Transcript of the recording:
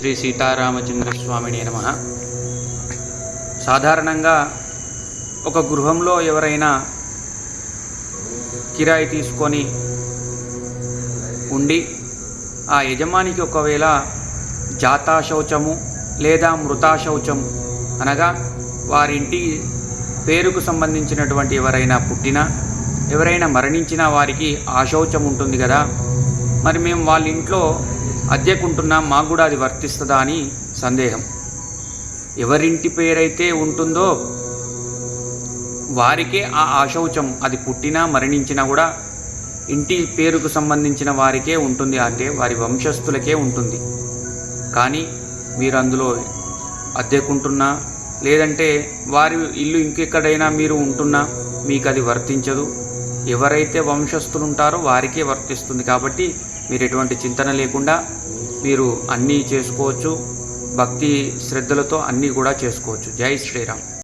శ్రీ సీతారామచంద్ర స్వామిని నమ. సాధారణంగా ఒక గృహంలో ఎవరైనా కిరాయి తీసుకొని ఉండి ఆ యజమానికి ఒకవేళ జాతా శౌచము లేదా మృతా శౌచము అనగా వారింటి పేరుకు సంబంధించినటువంటి ఎవరైనా పుట్టినా ఎవరైనా మరణించినా వారికి ఆ శౌచం ఉంటుంది కదా. మరి మేము వాళ్ళ ఇంట్లో అద్దెకుంటున్నాం మాకు కూడా అది వర్తిస్తుందా అని సందేహం. ఎవరింటి పేరైతే ఉంటుందో వారికే ఆ ఆశౌచం అది పుట్టినా మరణించినా కూడా ఇంటి పేరుకు సంబంధించిన వారికే ఉంటుంది అంటే వారి వంశస్థులకే ఉంటుంది. కానీ మీరు అందులో అద్దెకుంటున్నా లేదంటే వారి ఇల్లు ఇంకెక్కడైనా మీరు ఉంటున్నా మీకు అది వర్తించదు. ఎవరైతే వంశస్థులు ఉంటారో వారికే వర్తిస్తుంది. కాబట్టి మీరు ఎటువంటి చింతన లేకుండా మీరు అన్నీ చేసుకోవచ్చు. భక్తి శ్రద్ధలతో అన్నీ కూడా చేసుకోవచ్చు. జై శ్రీరామ్.